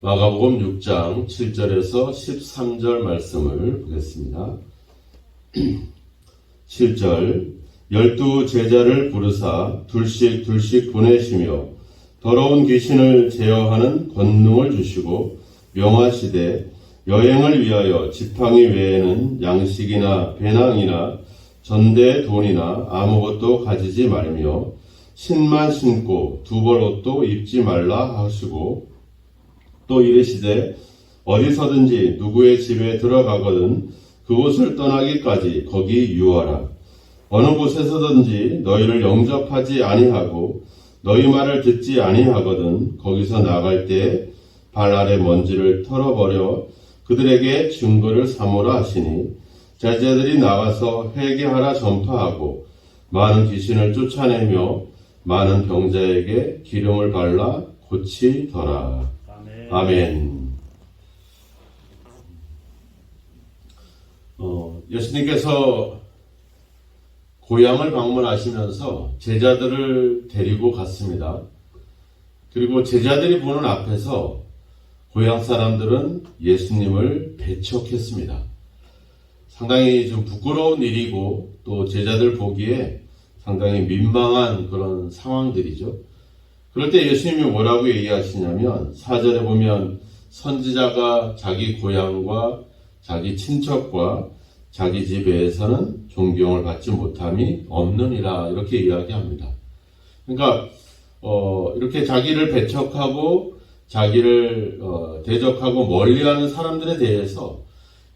마가복음 6장 7절에서 13절 말씀을 보겠습니다. 7절 열두 제자를 부르사 둘씩 둘씩 보내시며 더러운 귀신을 제어하는 권능을 주시고 명하시되 여행을 위하여 지팡이 외에는 양식이나 배낭이나 전대 돈이나 아무것도 가지지 말며 신만 신고 두 벌 옷도 입지 말라 하시고 또 이르시되 어디서든지 누구의 집에 들어가거든 그곳을 떠나기까지 거기 유하라. 어느 곳에서든지 너희를 영접하지 아니하고 너희 말을 듣지 아니하거든 거기서 나갈 때발 아래 먼지를 털어버려 그들에게 증거를 삼으라 하시니 제자들이 나가서 회개하라 전파하고 많은 귀신을 쫓아내며 많은 병자에게 기름을 발라 고치더라. 아멘. 어, 예수님께서 고향을 방문하시면서 제자들을 데리고 갔습니다. 그리고 제자들이 보는 앞에서 고향 사람들은 예수님을 배척했습니다. 상당히 좀 부끄러운 일이고 또 제자들 보기에 상당히 민망한 그런 상황들이죠. 그럴 때 예수님이 뭐라고 얘기하시냐면 사절에 보면 선지자가 자기 고향과 자기 친척과 자기 집에서는 존경을 받지 못함이 없느니라 이렇게 이야기합니다. 그러니까 어, 이렇게 자기를 배척하고 자기를 어, 대적하고 멀리하는 사람들에 대해서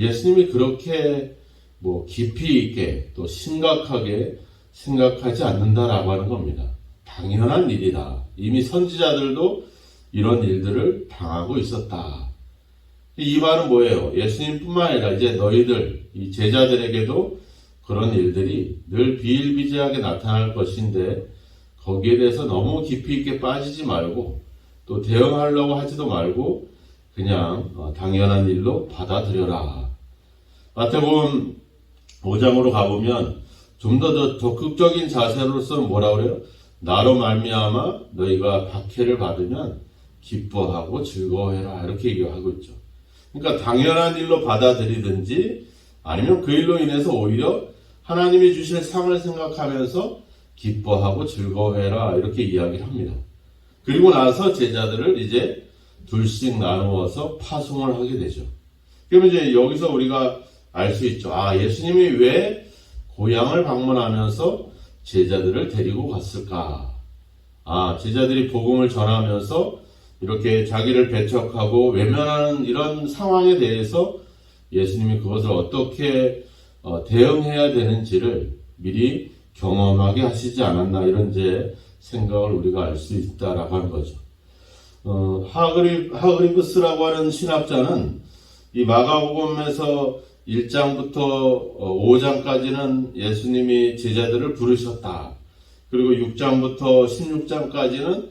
예수님이 그렇게 뭐 깊이 있게 또 심각하게 생각하지 않는다라고 하는 겁니다. 당연한 일이다. 이미 선지자들도 이런 일들을 당하고 있었다. 이 말은 뭐예요? 예수님뿐만 아니라 이제 너희들, 이 제자들에게도 그런 일들이 늘 비일비재하게 나타날 것인데 거기에 대해서 너무 깊이 있게 빠지지 말고 또 대응하려고 하지도 말고 그냥 어, 당연한 일로 받아들여라. 마태복음 5장으로 가보면 좀더더 적극적인 자세로서는 뭐라 그래요? 나로 말미암아 너희가 박해를 받으면 기뻐하고 즐거워해라 이렇게 얘기하고 있죠. 그러니까 당연한 일로 받아들이든지 아니면 그 일로 인해서 오히려 하나님이 주실 상을 생각하면서 기뻐하고 즐거워해라 이렇게 이야기를 합니다. 그리고 나서 제자들을 이제 둘씩 나누어서 파송을 하게 되죠. 그러면 이제 여기서 우리가 알 수 있죠. 아, 예수님이 왜 고향을 방문하면서 제자들을 데리고 갔을까? 아, 제자들이 복음을 전하면서 이렇게 자기를 배척하고 외면하는 이런 상황에 대해서 예수님이 그것을 어떻게 어, 대응해야 되는지를 미리 경험하게 하시지 않았나 이런 이제 생각을 우리가 알 수 있다라고 하는 거죠. 어, 하그리, 하그리브스라고 하는 신학자는 이 마가복음에서 1장부터 5장까지는 예수님이 제자들을 부르셨다. 그리고 6장부터 16장까지는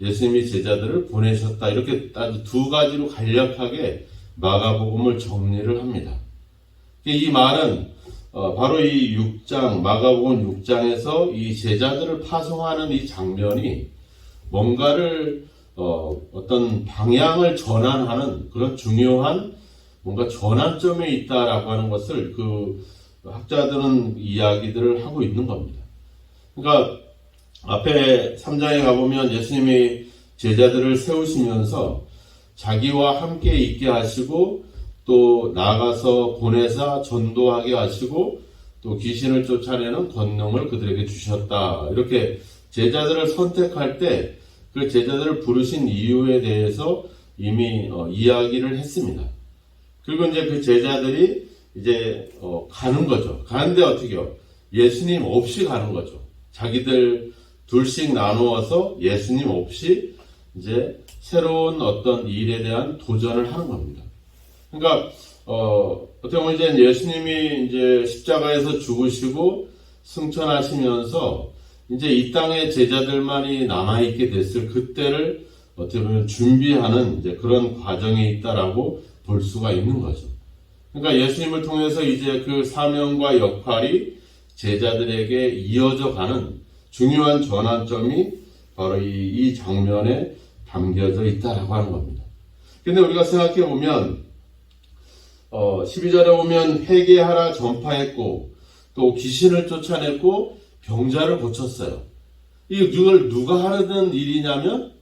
예수님이 제자들을 보내셨다. 이렇게 아주 두 가지로 간략하게 마가복음을 정리를 합니다. 이 말은 어, 바로 이 6장, 마가복음 6장에서 이 제자들을 파송하는 이 장면이 뭔가를 어, 어떤 방향을 전환하는 그런 중요한 뭔가 전환점에 있다라고 하는 것을 그 학자들은 이야기들을 하고 있는 겁니다. 그러니까 앞에 3장에 가보면 예수님이 제자들을 세우시면서 자기와 함께 있게 하시고 또 나가서 보내사 전도하게 하시고 또 귀신을 쫓아내는 권능을 그들에게 주셨다. 이렇게 제자들을 선택할 때 그 제자들을 부르신 이유에 대해서 이미 어, 이야기를 했습니다. 그리고 이제 그 제자들이 이제 어, 가는 거죠. 가는데 어떻게요? 예수님 없이 가는 거죠. 자기들 둘씩 나누어서 예수님 없이 이제 새로운 어떤 일에 대한 도전을 하는 겁니다. 그러니까 어, 어떻게 보면 이제 예수님이 이제 십자가에서 죽으시고 승천하시면서 이제 이 땅에 제자들만이 남아 있게 됐을 그때를 어떻게 보면 준비하는 이제 그런 과정에 있다라고 볼 수가 있는 거죠. 그러니까 예수님을 통해서 이제 그 사명과 역할이 제자들에게 이어져 가는 중요한 전환점이 바로 이, 이 장면에 담겨져 있다라고 하는 겁니다. 근데 우리가 생각해 보면 어, 12절에 보면 회개하라 전파했고 또 귀신을 쫓아냈고 병자를 고쳤어요. 이걸 누가 하는 일이냐면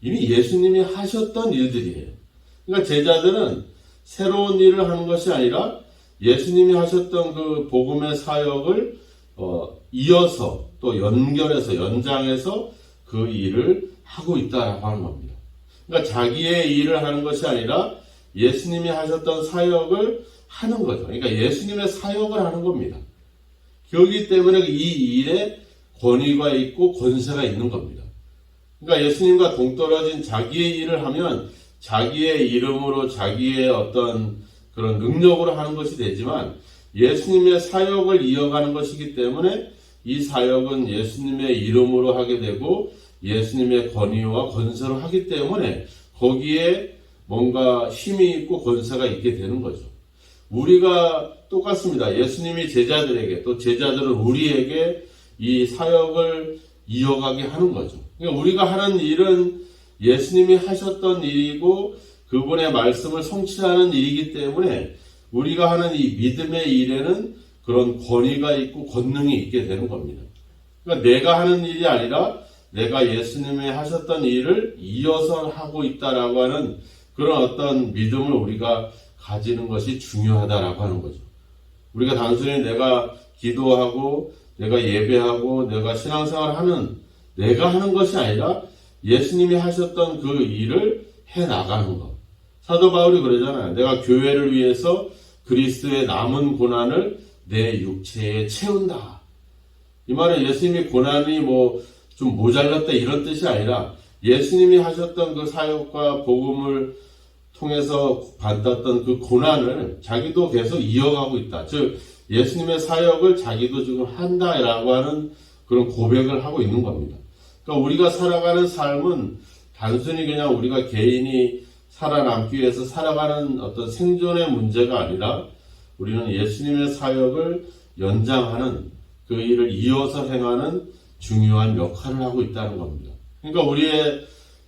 이미 예수님이 하셨던 일들이에요. 그러니까 제자들은 새로운 일을 하는 것이 아니라 예수님이 하셨던 그 복음의 사역을 어, 이어서 또 연결해서 연장해서 그 일을 하고 있다라고 하는 겁니다. 그러니까 자기의 일을 하는 것이 아니라 예수님이 하셨던 사역을 하는 거죠. 그러니까 예수님의 사역을 하는 겁니다. 그렇기 때문에 이 일에 권위가 있고 권세가 있는 겁니다. 그러니까 예수님과 동떨어진 자기의 일을 하면 자기의 이름으로 자기의 어떤 그런 능력으로 하는 것이 되지만 예수님의 사역을 이어가는 것이기 때문에 이 사역은 예수님의 이름으로 하게 되고 예수님의 권위와 권세로 하기 때문에 거기에 뭔가 힘이 있고 권세가 있게 되는 거죠. 우리가 똑같습니다. 예수님이 제자들에게 또 제자들은 우리에게 이 사역을 이어가게 하는 거죠. 그러니까 우리가 하는 일은 예수님이 하셨던 일이고 그분의 말씀을 성취하는 일이기 때문에 우리가 하는 이 믿음의 일에는 그런 권위가 있고 권능이 있게 되는 겁니다. 그러니까 내가 하는 일이 아니라 내가 예수님이 하셨던 일을 이어서 하고 있다라고 하는 그런 어떤 믿음을 우리가 가지는 것이 중요하다라고 하는 거죠. 우리가 단순히 내가 기도하고 내가 예배하고 내가 신앙생활 하는 내가 하는 것이 아니라 예수님이 하셨던 그 일을 해 나가는 것. 사도 바울이 그러잖아요. 내가 교회를 위해서 그리스도의 남은 고난을 내 육체에 채운다. 이 말은 예수님이 고난이 뭐 좀 모자랐다 이런 뜻이 아니라 예수님이 하셨던 그 사역과 복음을 통해서 받았던 그 고난을 자기도 계속 이어가고 있다. 즉 예수님의 사역을 자기도 지금 한다라고 하는 그런 고백을 하고 있는 겁니다. 그러니까 우리가 살아가는 삶은 단순히 그냥 우리가 개인이 살아남기 위해서 살아가는 어떤 생존의 문제가 아니라 우리는 예수님의 사역을 연장하는 그 일을 이어서 행하는 중요한 역할을 하고 있다는 겁니다. 그러니까 우리의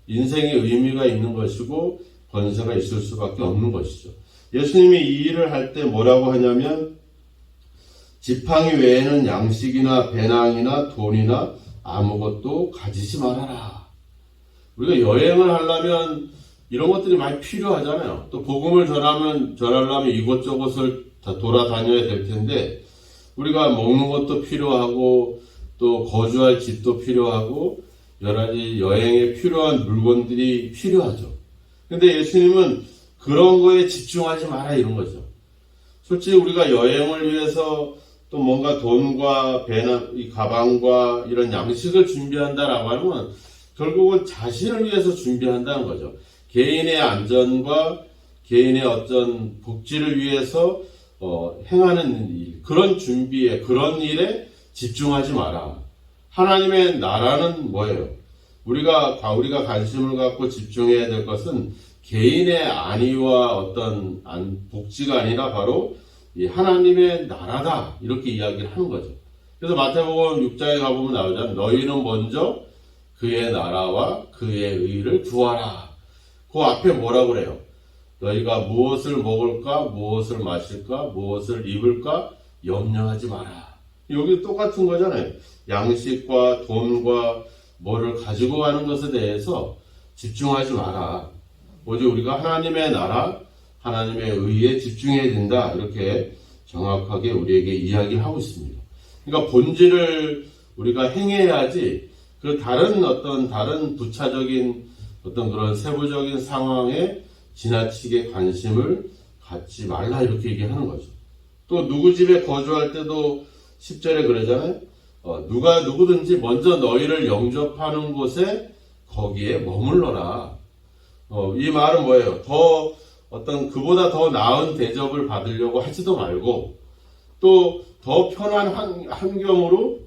인생에 의미가 있는 것이고 권세가 있을 수밖에 없는 것이죠. 예수님이 이 일을 할 때 뭐라고 하냐면 지팡이 외에는 양식이나 배낭이나 돈이나 아무것도 가지지 말아라. 우리가 여행을 하려면 이런 것들이 많이 필요하잖아요. 또 복음을 전하면 전하려면 이곳저곳을 다 돌아다녀야 될 텐데 우리가 먹는 것도 필요하고 또 거주할 집도 필요하고 여러 가지 여행에 필요한 물건들이 필요하죠. 근데 예수님은 그런 거에 집중하지 마라 이런 거죠. 솔직히 우리가 여행을 위해서 또 뭔가 돈과 배나 이 가방과 이런 양식을 준비한다라고 하면 결국은 자신을 위해서 준비한다는 거죠. 개인의 안전과 개인의 어떤 복지를 위해서 어, 행하는 일, 그런 준비에 그런 일에 집중하지 마라. 하나님의 나라는 뭐예요? 우리가 우리가 관심을 갖고 집중해야 될 것은 개인의 안위와 어떤 복지가 아니라 바로 하나님의 나라다 이렇게 이야기를 하는 거죠. 그래서 마태복음 6장에 가보면 나오잖아요. 너희는 먼저 그의 나라와 그의 의를 구하라. 그 앞에 뭐라 그래요? 너희가 무엇을 먹을까, 무엇을 마실까, 무엇을 입을까 염려하지 마라. 여기 똑같은 거잖아요. 양식과 돈과 뭐를 가지고 가는 것에 대해서 집중하지 마라. 오직 우리가 하나님의 나라, 하나님의 의에 집중해야 된다. 이렇게 정확하게 우리에게 이야기하고 있습니다. 그러니까 본질을 우리가 행해야지 그 다른 어떤 다른 부차적인 어떤 그런 세부적인 상황에 지나치게 관심을 갖지 말라 이렇게 얘기하는 거죠. 또 누구 집에 거주할 때도 10절에 그러잖아요. 어, 누가 누구든지 먼저 너희를 영접하는 곳에 거기에 머물러라. 어, 이 말은 뭐예요? 더 어떤 그보다 더 나은 대접을 받으려고 하지도 말고 또 더 편한 환, 환경으로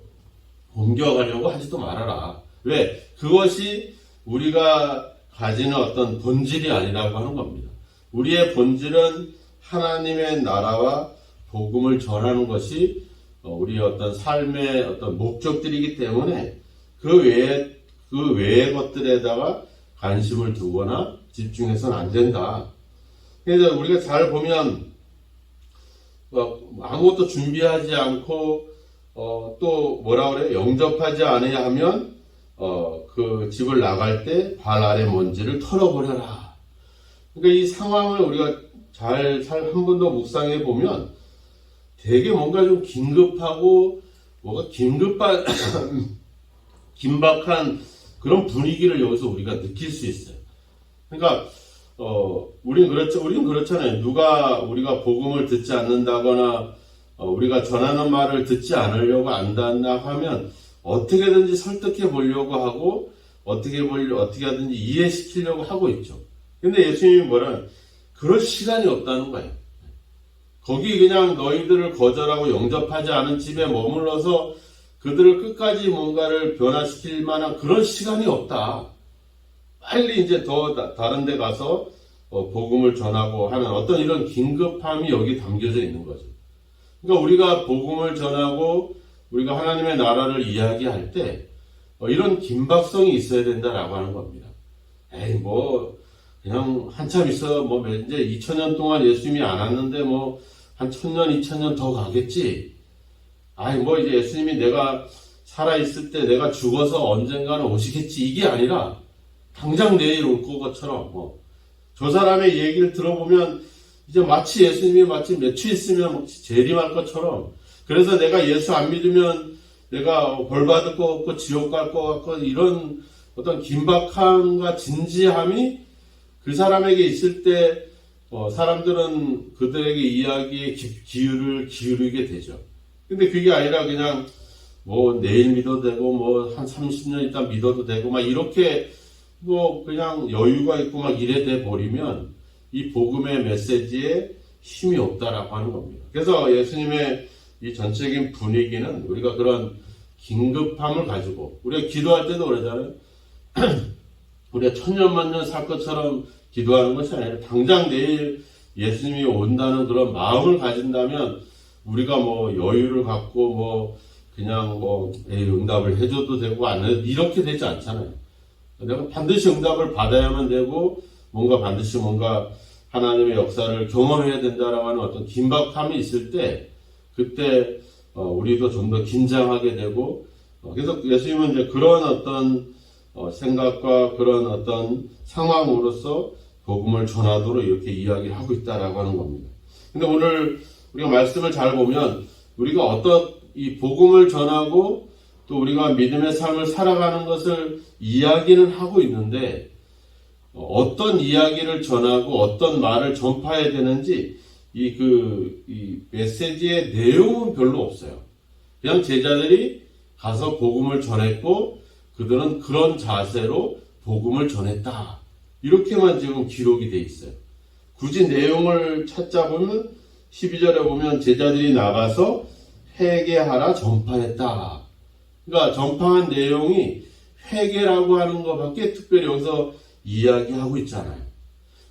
옮겨가려고 하지도 말아라. 왜? 그것이 우리가 가지는 어떤 본질이 아니라고 하는 겁니다. 우리의 본질은 하나님의 나라와 복음을 전하는 것이 우리의 어떤 삶의 어떤 목적들이기 때문에 그 외에 그 외의 것들에다가 관심을 두거나 집중해서는 안 된다. 그래서 우리가 잘 보면 어, 아무것도 준비하지 않고 어, 또 뭐라 그래 영접하지 않아야 하면 어, 그 집을 나갈 때 발 아래 먼지를 털어버려라. 그러니까 이 상황을 우리가 잘한번 더 묵상해 보면 되게 뭔가 좀 긴급하고 뭔가 긴급한 긴박한 그런 분위기를 여기서 우리가 느낄 수 있어요. 그러니까 어 우린 그렇죠. 우린 그렇잖아요. 누가 우리가 복음을 듣지 않는다거나 어, 우리가 전하는 말을 듣지 않으려고 안단다 하면 어떻게든지 설득해 보려고 하고 어떻게 보려 어떻게 하든지 이해시키려고 하고 있죠. 근데 예수님이 뭐라 그럴 시간이 없다는 거예요. 거기 그냥 너희들을 거절하고 영접하지 않은 집에 머물러서 그들을 끝까지 뭔가를 변화시킬 만한 그런 시간이 없다. 빨리 이제 더 다- 다른 데 가서 어, 복음을 전하고 하는 어떤 이런 긴급함이 여기 담겨져 있는 거죠. 그러니까 우리가 복음을 전하고 우리가 하나님의 나라를 이야기할 때 어, 이런 긴박성이 있어야 된다라고 하는 겁니다. 에이 뭐 그냥 한참 있어 뭐 이제 2000년 동안 예수님이 안 왔는데 뭐 한 1000년 2000년 더 가겠지. 아이 뭐 이제 예수님이 내가 살아 있을 때 내가 죽어서 언젠가는 오시겠지 이게 아니라 당장 내일 올 것처럼 뭐 저 사람의 얘기를 들어보면 이제 마치 예수님이 마치 며칠 있으면 재림할 것처럼 그래서 내가 예수 안 믿으면 내가 벌 받을 것 같고 지옥 갈 것 같고 이런 어떤 긴박함과 진지함이 그 사람에게 있을 때 어, 사람들은 그들에게 이야기에 기, 기울을 기울이게 되죠. 근데 그게 아니라 그냥 뭐 내일 믿어도 되고 뭐 한 30년 있다 믿어도 되고 막 이렇게 뭐 그냥 여유가 있고 막 이래 돼 버리면 이 복음의 메시지에 힘이 없다라고 하는 겁니다. 그래서 예수님의 이 전체적인 분위기는 우리가 그런 긴급함을 가지고 우리가 기도할 때도 그러잖아요. 우리가 천년만년 살 것처럼 기도하는 것이 아니라 당장 내일 예수님이 온다는 그런 마음을 가진다면 우리가 뭐 여유를 갖고 뭐 그냥 뭐 에이, 응답을 해줘도 되고 안 해도 이렇게 되지 않잖아요. 내가 반드시 응답을 받아야만 되고 뭔가 반드시 뭔가 하나님의 역사를 경험해야 된다라고 하는 어떤 긴박함이 있을 때 그때 어, 우리도 좀 더 긴장하게 되고 어, 그래서 예수님은 이제 그런 어떤 어, 생각과 그런 어떤 상황으로서 복음을 전하도록 이렇게 이야기를 하고 있다라고 하는 겁니다. 근데 오늘 우리가 말씀을 잘 보면 우리가 어떤 이 복음을 전하고 또 우리가 믿음의 삶을 살아가는 것을 이야기는 하고 있는데 어, 어떤 이야기를 전하고 어떤 말을 전파해야 되는지 이 그 이 메시지의 내용은 별로 없어요. 그냥 제자들이 가서 복음을 전했고 그들은 그런 자세로 복음을 전했다. 이렇게만 지금 기록이 돼 있어요. 굳이 내용을 찾자 보면 12절에 보면 제자들이 나가서 회개하라 전파했다. 그러니까 전파한 내용이 회개라고 하는 것밖에 특별히 여기서 이야기하고 있잖아요.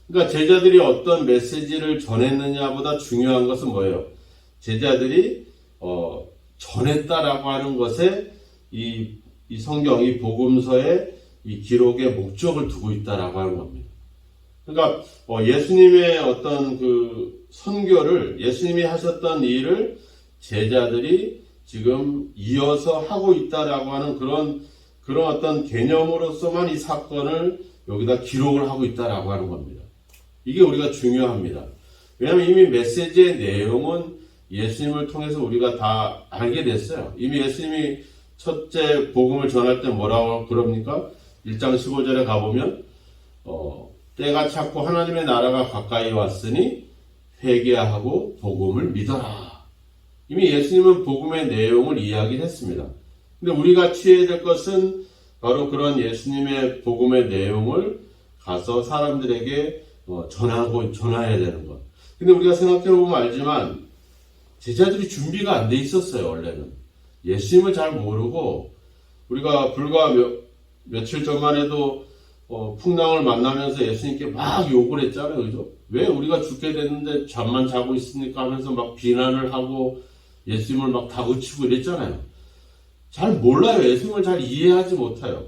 그러니까 제자들이 어떤 메시지를 전했느냐보다 중요한 것은 뭐예요? 제자들이 어, 전했다라고 하는 것에 이, 이 성경, 이 복음서에 이 기록의 목적을 두고 있다라고 하는 겁니다. 그러니까 어, 예수님의 어떤 그 선교를 예수님이 하셨던 일을 제자들이 지금 이어서 하고 있다라고 하는 그런 그런 어떤 개념으로서만 이 사건을 여기다 기록을 하고 있다라고 하는 겁니다. 이게 우리가 중요합니다. 왜냐하면 이미 메시지의 내용은 예수님을 통해서 우리가 다 알게 됐어요. 이미 예수님이 첫째 복음을 전할 때 뭐라고 그럽니까? 1장 15절에 가보면 어, 때가 찼고 하나님의 나라가 가까이 왔으니 회개하고 복음을 믿어라. 이미 예수님은 복음의 내용을 이야기했습니다. 근데 우리가 취해야 될 것은 바로 그런 예수님의 복음의 내용을 가서 사람들에게 어, 전하고 전해야 되는 것. 근데 우리가 생각해 보면 알지만 제자들이 준비가 안 돼 있었어요 원래는 예수님을 잘 모르고 우리가 불과 몇, 며칠 전만 해도 어, 풍랑을 만나면서 예수님께 막 욕을 했잖아요 그죠? 왜 우리가 죽게 됐는데 잠만 자고 있으니까 하면서 막 비난을 하고 예수님을 막 다그치고 이랬잖아요. 잘 몰라요. 예수님을 잘 이해하지 못해요.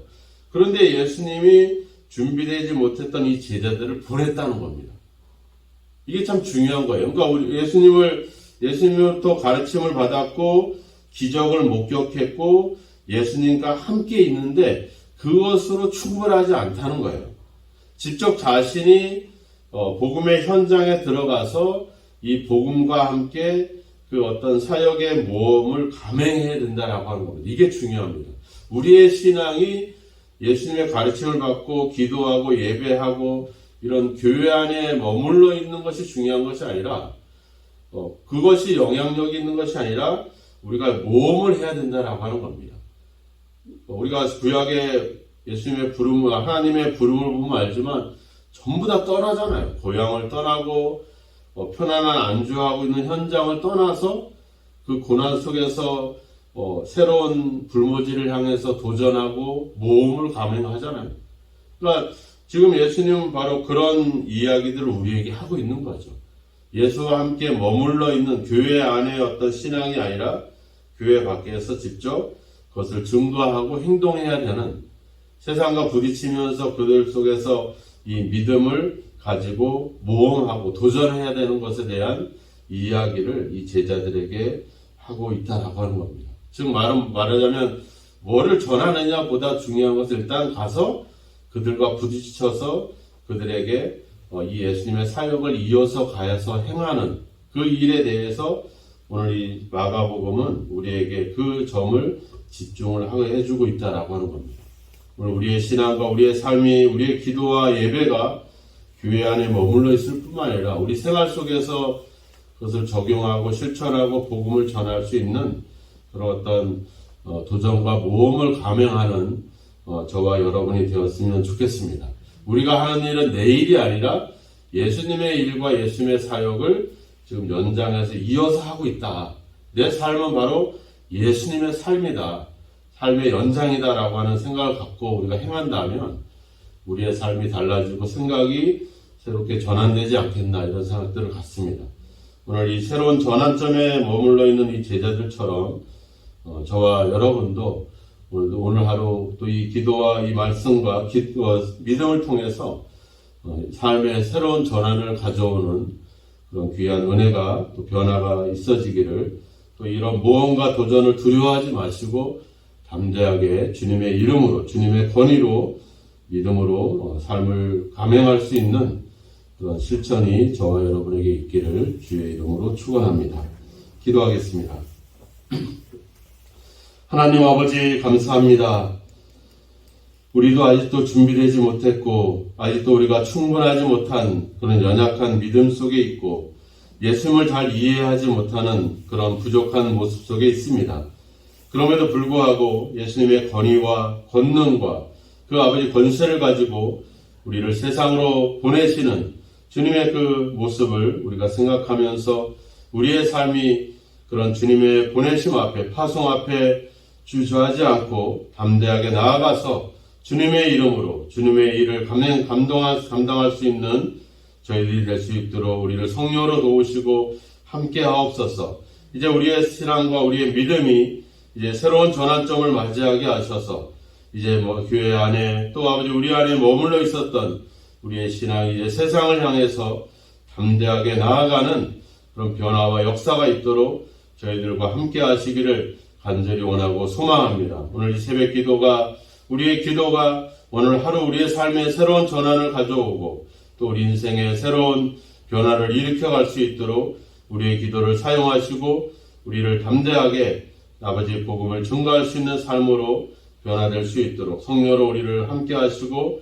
그런데 예수님이 준비되지 못했던 이 제자들을 보냈다는 겁니다. 이게 참 중요한 거예요. 그러니까 우리 예수님을 예수님으로부터 가르침을 받았고 기적을 목격했고 예수님과 함께 있는데 그것으로 충분하지 않다는 거예요. 직접 자신이 어, 복음의 현장에 들어가서 이 복음과 함께 그 어떤 사역의 모험을 감행해야 된다라고 하는 겁니다. 이게 중요합니다. 우리의 신앙이 예수님의 가르침을 받고 기도하고 예배하고 이런 교회 안에 머물러 있는 것이 중요한 것이 아니라 어, 그것이 영향력 있는 것이 아니라 우리가 모험을 해야 된다라고 하는 겁니다. 어, 우리가 구약의 예수님의 부름을 하나님의 부름을 보면 알지만 전부 다 떠나잖아요. 고향을 떠나고 어, 편안한 안주하고 있는 현장을 떠나서 그 고난 속에서 어, 새로운 불모지를 향해서 도전하고 모험을 감행하잖아요. 그러니까 지금 예수님은 바로 그런 이야기들을 우리에게 하고 있는 거죠. 예수와 함께 머물러 있는 교회 안의 어떤 신앙이 아니라 교회 밖에서 직접 그것을 증거하고 행동해야 되는 세상과 부딪히면서 그들 속에서 이 믿음을 가지고 모험하고 도전해야 되는 것에 대한 이야기를 이 제자들에게 하고 있다라고 하는 겁니다. 즉 말은 말하자면 뭐를 전하느냐 보다 중요한 것은 일단 가서 그들과 부딪혀서 그들에게 어, 이 예수님의 사역을 이어서 가서 행하는 그 일에 대해서 오늘 이 마가복음은 우리에게 그 점을 집중을 하게 해주고 있다라고 하는 겁니다. 오늘 우리의 신앙과 우리의 삶이 우리의 기도와 예배가 교회 안에 머물러 있을 뿐만 아니라 우리 생활 속에서 그것을 적용하고 실천하고 복음을 전할 수 있는 그런 어떤 어, 도전과 모험을 감행하는 어, 저와 여러분이 되었으면 좋겠습니다. 우리가 하는 일은 내 일이 아니라 예수님의 일과 예수님의 사역을 지금 연장해서 이어서 하고 있다. 내 삶은 바로 예수님의 삶이다. 삶의 연장이다라고 하는 생각을 갖고 우리가 행한다면 우리의 삶이 달라지고 생각이 새롭게 전환되지 않겠나 이런 생각들을 갖습니다. 오늘 이 새로운 전환점에 머물러 있는 이 제자들처럼 어, 저와 여러분도 오늘, 오늘 하루 또 이 기도와 이 말씀과 기, 어, 믿음을 통해서 어, 삶의 새로운 전환을 가져오는 그런 귀한 은혜가 또 변화가 있어지기를 또 이런 모험과 도전을 두려워하지 마시고 담대하게 주님의 이름으로 주님의 권위로 믿음으로 어, 삶을 감행할 수 있는 그런 실천이 저와 여러분에게 있기를 주의 이름으로 축원합니다. 기도하겠습니다. 하나님 아버지 감사합니다. 우리도 아직도 준비되지 못했고 아직도 우리가 충분하지 못한 그런 연약한 믿음 속에 있고 예수님을 잘 이해하지 못하는 그런 부족한 모습 속에 있습니다. 그럼에도 불구하고 예수님의 권위와 권능과 그 아버지 권세를 가지고 우리를 세상으로 보내시는 주님의 그 모습을 우리가 생각하면서 우리의 삶이 그런 주님의 보내심 앞에 파송 앞에 주저하지 않고 담대하게 나아가서 주님의 이름으로 주님의 일을 감당, 감동할, 감당할 수 있는 저희들이 될 수 있도록 우리를 성령으로 도우시고 함께 하옵소서. 이제 우리의 신앙과 우리의 믿음이 이제 새로운 전환점을 맞이하게 하셔서 이제 뭐 교회 안에 또 아버지 우리 안에 머물러 있었던 우리의 신앙이 이제 세상을 향해서 담대하게 나아가는 그런 변화와 역사가 있도록 저희들과 함께 하시기를 간절히 원하고 소망합니다. 오늘 이 새벽 기도가 우리의 기도가 오늘 하루 우리의 삶에 새로운 전환을 가져오고 또 우리 인생에 새로운 변화를 일으켜 갈 수 있도록 우리의 기도를 사용하시고 우리를 담대하게 아버지 복음을 증가할 수 있는 삶으로 변화될 수 있도록 성녀로 우리를 함께 하시고